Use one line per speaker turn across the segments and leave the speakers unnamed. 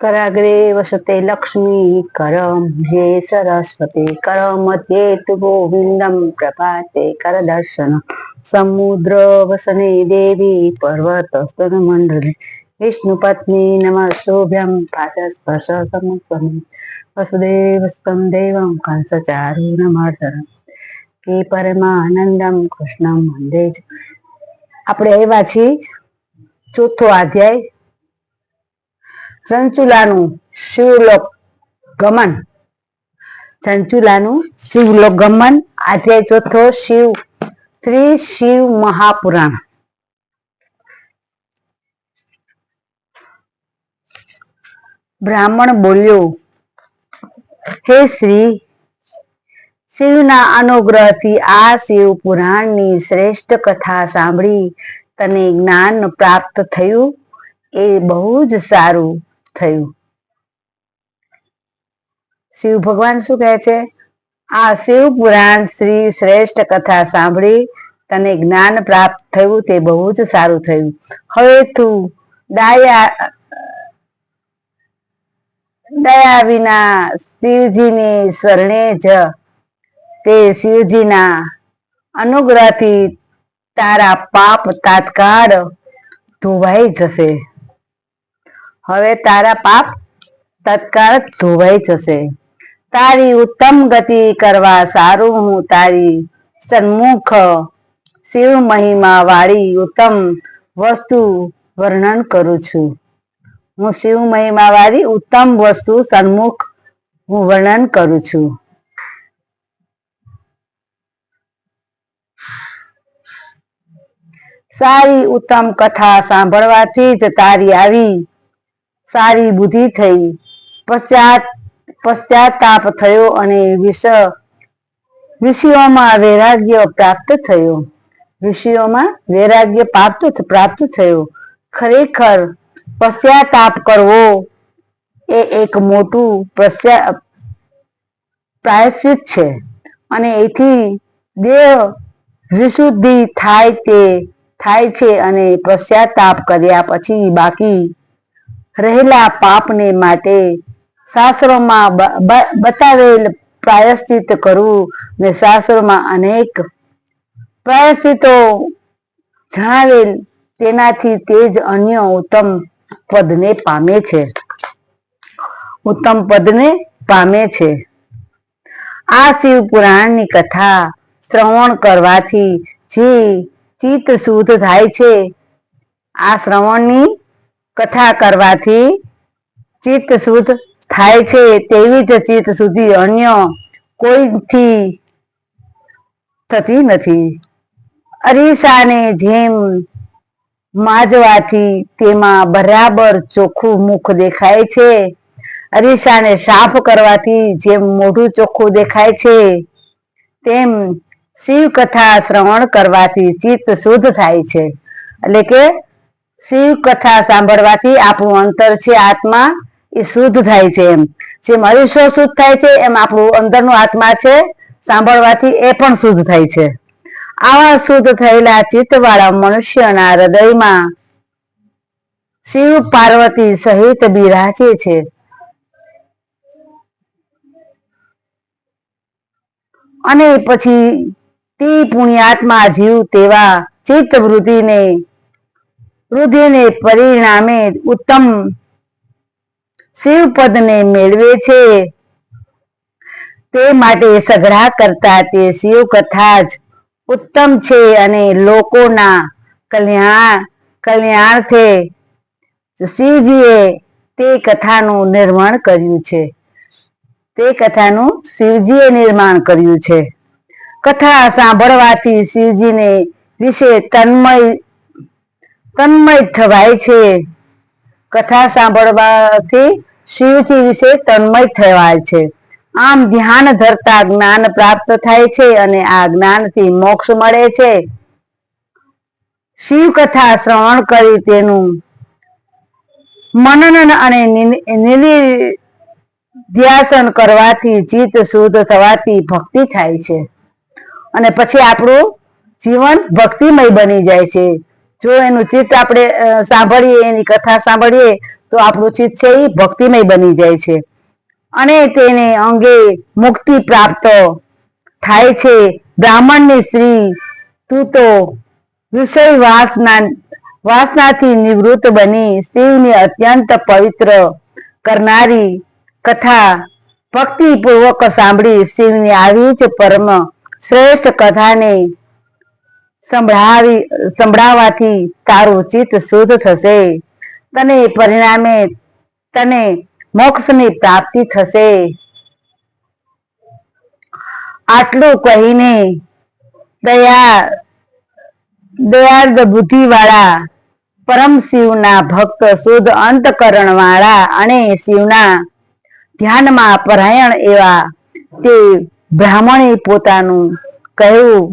કરાગ્રે વસતે લક્ષ્મી કરમ હે સરસ્વતી કર મધ્યે ગોવિંદમ પ્રભાતે કર દર્શન સમુદ્ર વસને દેવી પર્વત સ્તન મંડળે વિષ્ણુ પત્ની નમસ્તુભ્યમ પાદ સ્પર્શ સમસ્વમી વસુદેવ સ્તમ દેવમ કંસ ચારૂણ મર્દનમ કે પરમાનંદમ કૃષ્ણમ વંદે આપણે આવ્યા છીએ ચોથો અધ્યાય ચંચુલાનું શિવલોક ગમન સંચુલાનું શિવલોક ગમન અધ્યાય ચોથો શિવ શ્રી શિવ મહાપુરાણ બ્રાહ્મણ બોલ્યો, હે શ્રી, શિવના અનુગ્રહથી આ શિવ પુરાણની શ્રેષ્ઠ કથા સાંભળી તને જ્ઞાન પ્રાપ્ત થયું? એ બહુ જ સારું. થયું. શિવ ભગવાન શું કહે છે? આ શિવ પુરાણ શ્રી શ્રેષ્ઠ કથા સાંભળી તને જ્ઞાન પ્રાપ્ત થયું તે બહુ જ સારું થયું. હવે તું દયા દયા વિના શિવજીની શરણે જ તે શિવજીના અનુગ્રહથી તારા પાપ તાત્કાળ ધોવાઈ જશે. હવે તારા પાપ તત્કાળ ધોવાઈ જશે. તારી ઉત્તમ ગતિ કરવા સારું હું તારી સન્મુખ શિવ મહિમા વાળી ઉત્તમ વસ્તુ વર્ણન કરું છું. હું શિવ મહિમા વાળી ઉત્તમ વસ્તુ સન્મુખ હું વર્ણન કરું છું. સારી ઉત્તમ કથા સાંભળવાથી જ તારી આવી સારી બુદ્ધિ થઈ. પશ્ચાત, પશ્ચાતાપ થયો અને વિષ, વિષયોમાં વૈરાગ્ય પ્રાપ્ત થયો. વિષયોમાં વૈરાગ્ય પ્રાપ્ત પ્રાપ્ત થયો. ખરેખર પશ્ચાતાપ કરવો એ એક મોટું પ્રાયશ્ચિત છે. અને એથી દેહ વિશુદ્ધિ થાય તે, થાય છે અને પશ્ચાતાપ કર્યા પછી બાકી રહેલા પાપને માટે શાસ્ત્રોમાં બતાવેલ પ્રાયશ્ચિત કરવું ને શાસ્ત્રોમાં અનેક પ્રાયશ્ચિતો જણાવેલ તેનાથી તે અન્ય ઉત્તમ પદને પામે છે. ઉત્તમ પદને પામે છે. આ શિવ પુરાણની કથા શ્રવણ કરવાથી જે ચિત્ત શુદ્ધ થાય છે, આ શ્રવણની કથા કરવાથી ચિત્ત શુદ્ધ થાય છે, તેવી જ ચિત્ત સુધી અન્ય કોઈથી થતી નથી. અરીસાને જેમ માજવાથી તેમાં બરાબર ચોખ્ખું મુખ દેખાય છે. અરીસાને સાફ કરવાથી જેમ મોઢું ચોખ્ખું દેખાય છે, તેમ શિવ કથા શ્રવણ કરવાથી ચિત્ત શુદ્ધ થાય છે. એટલે કે શિવ કથા સાંભળવાથી આપણું અંતર છે આત્મા એ શુદ્ધ થાય છે એમ. જેમ અરીસો શુદ્ધ થાય છે એમ આપણું અંદરનું આત્મા છે, સાંભળવાથી એ પણ શુદ્ધ થાય છે. આવા શુદ્ધ થયેલા ચિત્તવાળા મનુષ્યના હૃદયમાં શિવ પાર્વતી સહિત બિરાજે છે. અને પછી તે પુણ્યાત્મા જીવ તેવા ચિત્ત વૃદ્ધિને વૃદ્ધિને પરિણામે ઉત્તમ શિવપદને મેળવે છે. તે માટે સઘળા કરતા તે શિવ કથા જ ઉત્તમ છે અને લોકોના કલ્યાણ કલ્યાણથે શિવજીએ તે કથાનું નિર્માણ કર્યું છે. તે કથાનું શિવજીએ નિર્માણ કર્યું છે. કથા સાંભળવાથી શિવજીને વિશે તન્મય તન્મય થવાય છે. કથા સાંભળવાથી શિવજી વિશે તન્મય થવાય છે. આમ ધ્યાન ધરતા જ્ઞાન પ્રાપ્ત થાય છે અને આ જ્ઞાનથી મોક્ષ મળે છે. શિવ કથા શ્રવણ કરી તેનું મનન અને નિધિધ્યાસન કરવાથી ચિત્ત શુદ્ધ થવાથી ભક્તિ થાય છે. અને પછી આપણું જીવન ભક્તિમય બની જાય છે. જો એનું ચિત્ત આપણે સાંભળીએ, એની કથા સાંભળીએ, તો આપણું ચિત્ત છે એ ભક્તિમય બની જાય છે. અને તેને અંગે મુક્તિ પ્રાપ્ત થાય છે. બ્રાહ્મણની સ્ત્રી તું તો વિષય વાસના, વાસનાથી નિવૃત્ત બની શિવની અત્યંત પવિત્ર કરનારી કથા ભક્તિપૂર્વક સાંભળી શિવની આવી જ પરમ શ્રેષ્ઠ કથાને સંભળાવી સંભળાવવાથી તારું ચિત્ત શુદ્ધ થશે. તને પરિણામે તને મોક્ષની પ્રાપ્તિ થશે. આટલું કહીને દયા, દયાર્દ બુદ્ધિ વાળા પરમ શિવના ભક્ત, શુદ્ધ અંતકરણ વાળા અને શિવના ધ્યાનમાં પરાયણ એવા તે બ્રાહ્મણે પોતાનું કહેવું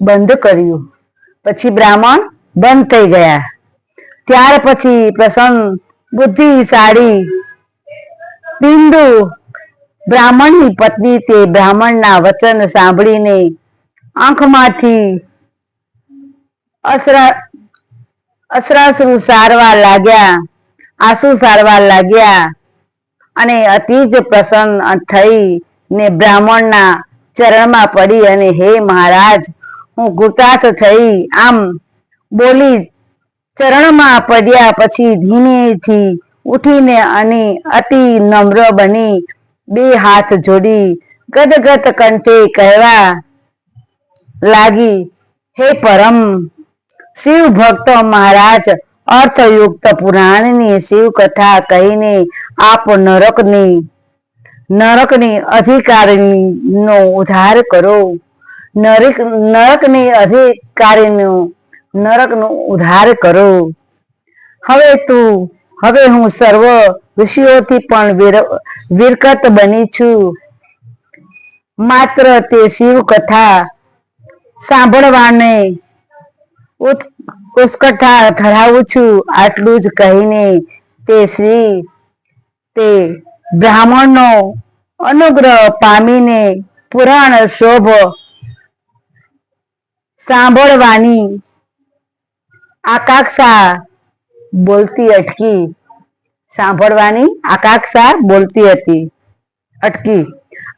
બંધ કર્યું. પછી બ્રાહ્મણ બંધ થઈ ગયા. ત્યાર પછી પ્રસન્ન, બુદ્ધિશાળી બિંદુ બ્રાહ્મણની પત્ની તે બ્રાહ્મણના વચન સાંભળીને આંખમાંથી અસરા અસરાશ્રુ સારવા લાગ્યા, આંસુ સારવા લાગ્યા અને અતિ જ પ્રસન્ન થઈ ને બ્રાહ્મણના ચરણમાં પડી અને હે મહારાજ હું કૃતાર્થ થઈ. આમ બોલી ચરણમાં પડ્યા પછી ધીમેથી ઉઠીને અને અતિ નમ્ર બની બે હાથ જોડી ગદગદ કંઠે કહેવા લાગી, હે પરમ શિવ ભક્ત મહારાજ, અર્થયુક્ત પુરાણની શિવ કથા કહીને આપ નરકની નરકની અધિકારીનો ઉદ્ધાર કરો. નરક નરકની નરક નરકનો ઉદ્ધાર કરો. હવે તું, હવે હું સર્વ ઋષિઓથી પણ વિરકત બની છું. માત્ર તે શિવ કથા સાંભળવાને ઉત્કઠા ધરાવું છું. આટલું જ કહીને તે શ્રી, તે બ્રાહ્મણનો અનુગ્રહ પામીને પુરાણ શોભ સાંભળવાની. આકાંક્ષા બોલતી અટકી. સાંભળવાની આકાંક્ષા બોલતી હતી. અટકી.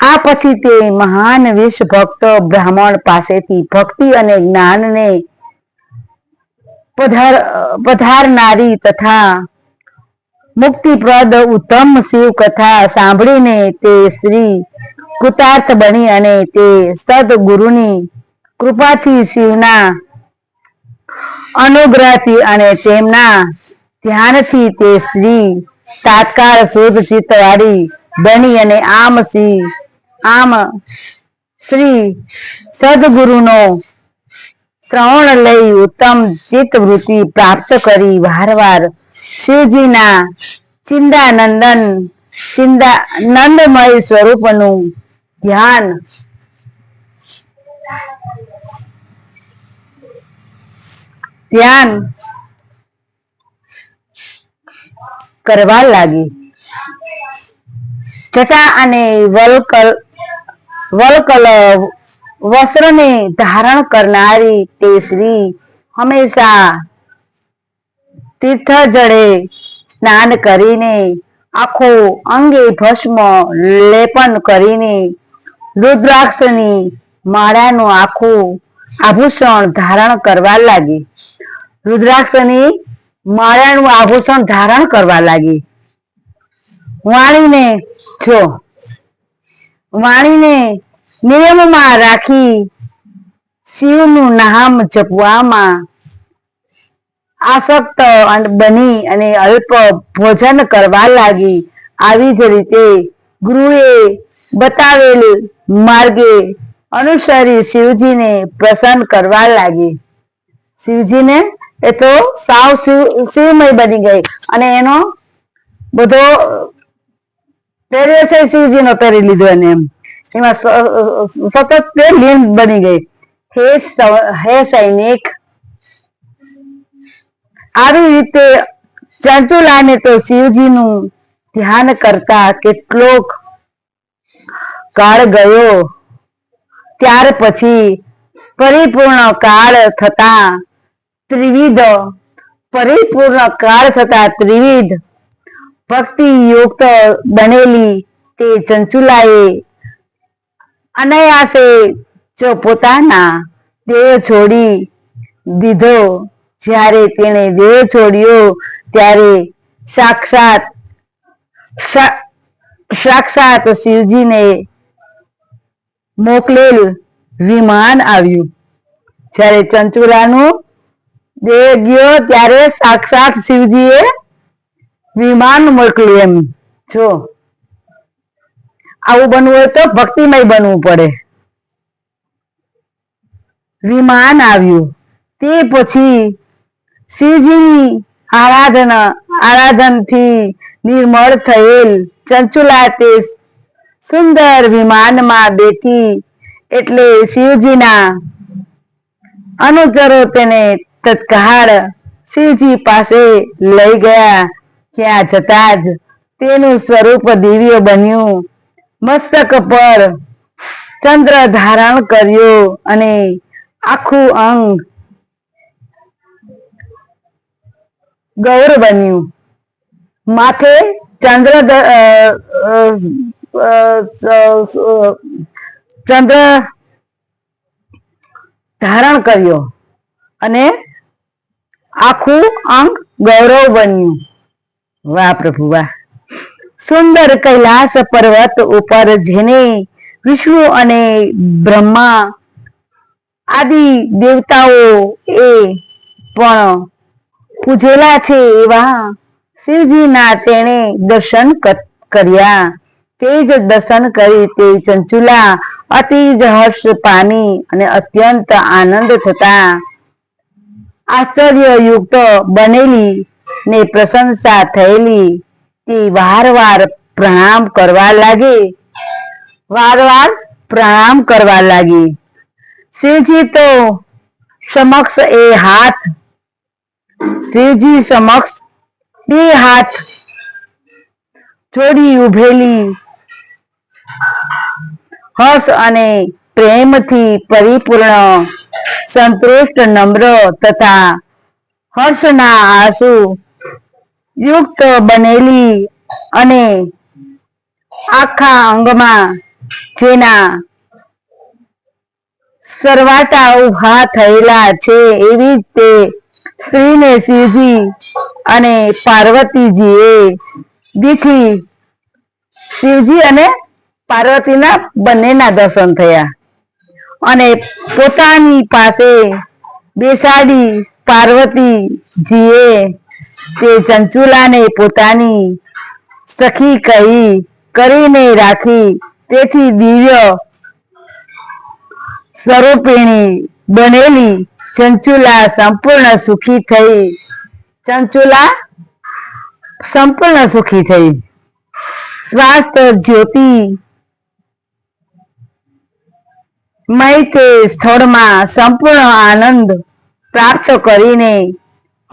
આ પછી તે મહાન વિષ ભક્ત બ્રાહ્મણ પાસેથી ભક્તિ અને જ્ઞાનને પધાર, પધારનારી તથા મુક્તિપ્રદ ઉત્તમ શિવ કથા સાંભળીને તે સ્ત્રી કૃતાર્થ બની અને તે સદગુરુની કૃપાથી શિવના અનુગ્રહથી અને તેમના ધ્યાનથી તે સ્ત્રી તાત્કાળ શુદ્ધ ચિત્તવાળી બની અને આમ શ્રી આમ શ્રી સદગુરુનો શ્રવણ લઈ ઉત્તમ ચિત્તવૃત્તિ પ્રાપ્ત કરી. વારવાર શિવજીના ચિંદાનંદન ચિંદા નંદમય સ્વરૂપનું ધ્યાન ધ્યાન કરવા લાગી. જટા અને વલકલ વલકલ વસ્ત્રને ધારણ કરનારી તે સ્ત્રી હંમેશા તીર્થ જળે સ્નાન કરીને આખો અંગે ભસ્મ લેપન કરીને રુદ્રાક્ષની માળાનું આખું આભૂષણ ધારણ કરવા લાગી. રુદ્રાક્ષની માળાનું આભૂષણ ધારણ કરવા લાગી. વાણીને જો, વાણીને નિયમમાં રાખી શિવનું નામ જપવામાં આસક્ત બની અને અલ્પ ભોજન કરવા લાગી. આવી જ રીતે ગુરુએ બતાવેલ માર્ગે અનુસરી શિવજીને પ્રસન્ન કરવા લાગી. શિવજીને એ તો સાવ શિવમય બની ગઈ અને એનો બધો પહેર્યો છે શિવજીનો પહેરી લીધો એને એમ. એમાં સતત તે લીન બની ગઈ. હે હે સૈનિક. આવી રીતે ચંચુલાને તો શિવજીનું ધ્યાન કરતા કેટલોક કાળ ગયો. ત્યાર પછી પરિપૂર્ણ કાળ થતા ત્રિવિધ પરિપૂર્ણ કાળ થતા ત્રિવિધ ભક્તિ યુક્ત બનેલી તે ચંચુલાએ અનયાસે જો પોતાના દેહ છોડી દીધો. જ્યારે તેણે દેહ છોડ્યો, ત્યારે સાક્ષાત સાક્ષાત શિવજીને મોકલેલ વિમાન આવ્યું. જ્યારે ચંચુલાનું દેહ ગયો ત્યારે સાક્ષાત શિવજીએ વિમાન મોકલ્યું એમ. જો. આવું બનવું હોય તો ભક્તિમય બનવું પડે. વિમાન આવ્યું. તે પછી શિવજીની આરાધના, આરાધનથી નિર્મળ થયેલ ચંચુલા તે સુંદર વિમાનમાં બેઠી એટલે શિવજીના અનુચરો તેને તત્કાળ શિવજી પાસે લઈ ગયા. ત્યાં જતા જ તેનું સ્વરૂપ દિવ્ય બન્યું. મસ્તક પર ચંદ્ર ધારણ કર્યો અને આખું અંગ ગૌર બન્યું. માથે ચંદ્ર ચંદ્ર ધારણ કર્યો અને આખું અંગ ગૌરવ બન્યું. વાહ પ્રભુ, વાહ. સુંદર કૈલાસ પર્વત ઉપર જેને વિષ્ણુ અને બ્રહ્મા આદિ દેવતાઓ એ પણ પૂજેલા છે એવા શિવજીના તેણે દર્શન કર્યા. તે જ દર્શન કરી તે ચંચુલા અતિ જ હર્ષ પામી અને અત્યંત આનંદ થતા આશ્ચર્યયુક્ત બનેલી ને પ્રશંસા થયેલી તે વારવાર પ્રણામ કરવા લાગે. વારવાર પ્રણામ કરવા લાગી. શ્રીજી તો સમક્ષ એ હાથ, શ્રીજી સમક્ષ બે હાથ જોડી ઉભેલી. હર્ષ અને પ્રેમથી પરિપૂર્ણ સંતુષ્ટ, નમ્ર તથા હર્ષના આંસુ યુક્ત બનેલી અને આખા અંગમાં જેના સરવાટા ઊભા થયેલા છે એવી જ તે સ્ત્રીને શિવજી અને પાર્વતીજીએ દીઠી શિવજી અને પાર્વતીના બંનેના દર્શન થયા. અને પોતાની પાસે બેસાડી પાર્વતીજીએ તે ચંચુલાને પોતાની સખી કહી કરીને રાખી. તેથી દિવ્ય સ્વરૂપિણી બનેલી ચંચુલા સંપૂર્ણ સુખી થઈ. ચંચુલા સંપૂર્ણ સુખી થઈ. સ્વાસ્થ્ય જ્યોતિ મય સ્થળમાં સંપૂર્ણ આનંદ પ્રાપ્ત કરીને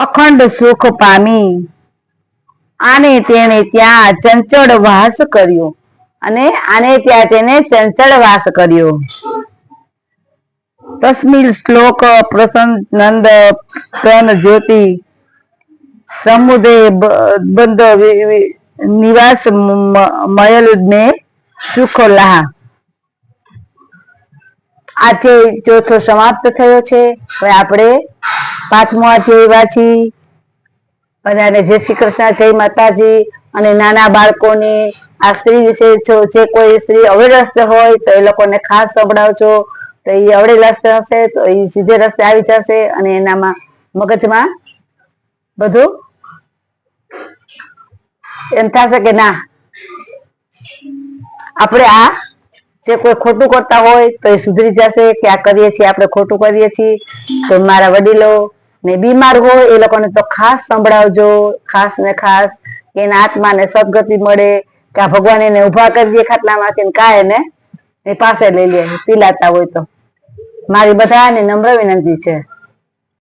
અખંડ સુખ પામી. આને તેણે ત્યાં ચંચળ વાસ કર્યો અને આને ત્યાં તેને ચંચળ વાસ કર્યો. તસ્મિલ શ્લોક પ્રસન્ન તન જ્યોતિ સમુદય બંધ નિવાસ મયલ ને સુખ લાહ આથી ચોથો સમાપ્ત થયો છે. હવે આપણે પાંચમો અધ્યાય વાંચી બધાને જય શ્રી કૃષ્ણ, જય માતાજી અને નાના બાળકોને આ સ્ત્રી વિશે જે કોઈ સ્ત્રી અવેરસ્ત હોય તો એ લોકોને ખાસ સંભળાવજો. તો એ અવળેલ રસ્તે હશે તો એ સીધે રસ્તે આવી જશે અને એનામાં મગજમાં બધું એમ થશે કે ના. આપણે આ જે કોઈ ખોટું કરતા હોય તો એ સુધરી જશે કે આ કરીએ છીએ, આપણે ખોટું કરીએ છીએ. તો મારા વડીલો ને બીમાર હોય એ લોકોને તો ખાસ સંભળાવજો, ખાસ ને ખાસ એના આત્માને સદગતિ મળે, કે આ ભગવાન એને ઊભા કરી દે ખાટલામાંથી ને કાંઈ એને એ પાસે લઈ લે, પીલાતા હોય તો. મારી બધાને નમ્ર વિનંતી છે.